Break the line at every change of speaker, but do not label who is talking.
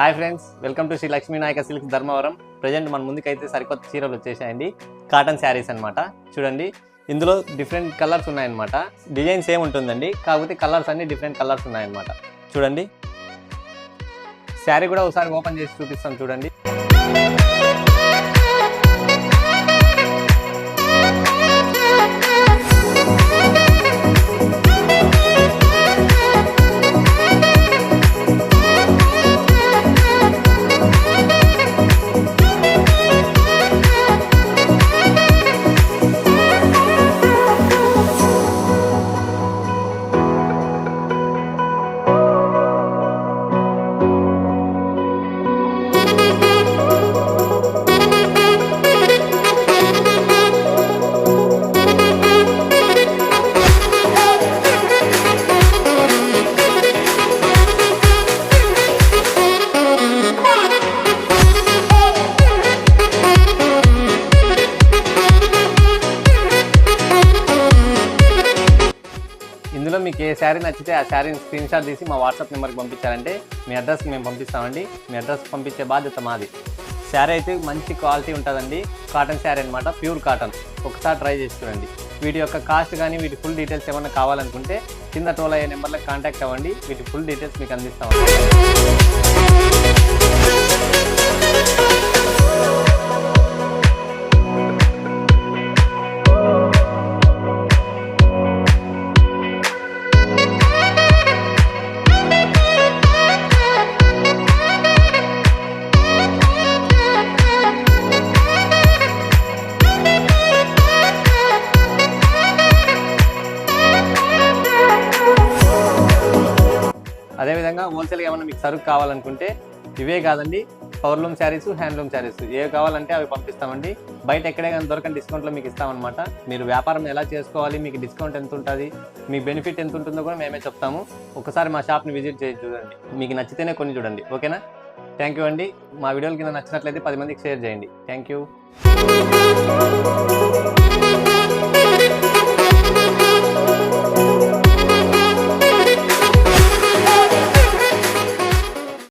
Hi friends welcome to Shri Lakshminayaka silks Dharmavaram. Present మన ముందుకైతే సరికొత్త చీరలు వచ్చేసాయండి. కాటన్ శారీస్ అన్నమాట. చూడండి ఇందులో డిఫరెంట్ కలర్స్ ఉన్నాయన్నమాట. డిజైన్ సేమ్ ఉంటుందండి? కాకపోతే కలర్స్ అన్ని డిఫరెంట్ కలర్స్ ఉన్నాయన్నమాట. చూడండి. శారీ కూడా ఒకసారి ఓపెన్ చేసి చూపిస్తాం చూడండి. మీకు ఏ శారీ నచ్చితే ఆ శారీని స్క్రీన్ షాట్ తీసి మా వాట్సాప్ నెంబర్కి పంపించారంటే మీ అడ్రస్కి మేము పంపిస్తామండి. మీ అడ్రస్ పంపించే బాధ్యత మాది. శారీ అయితే మంచి క్వాలిటీ ఉంటుందండి. కాటన్ శారీ అనమాట ప్యూర్ కాటన్ ఒకసారి ట్రై చేసి చూడండి. వీటి యొక్క కాస్ట్ కానీ వీటి ఫుల్ డీటెయిల్స్ ఏమైనా కావాలనుకుంటే కింద టోల్ అయ్యే నెంబర్లకు కాంటాక్ట్ అవ్వండి. వీటి ఫుల్ డీటెయిల్స్ మీకు అందిస్తామండి. అదేవిధంగా హోల్సేల్గా ఏమైనా మీకు సరుకు కావాలనుకుంటే ఇవే కాదండి. Powerloom saris handloom saris. ఏవి కావాలంటే అవి పంపిస్తామండి. బయట ఎక్కడే కానీ దొరకని డిస్కౌంట్లో మీకు ఇస్తామన్నమాట. మీరు వ్యాపారం ఎలా చేసుకోవాలి మీకు డిస్కౌంట్ ఎంత ఉంటుంది మీ బెనిఫిట్ ఎంత ఉంటుందో కూడా మేమే చెప్తాము. ఒకసారి మా షాప్ని విజిట్ చేసి చూడండి. మీకు నచ్చితేనే కొన్ని చూడండి. ఓకేనా? థ్యాంక్ యూ అండి. మా వీడియోలు కింద నచ్చినట్లయితే పది మందికి షేర్ చేయండి. Thank you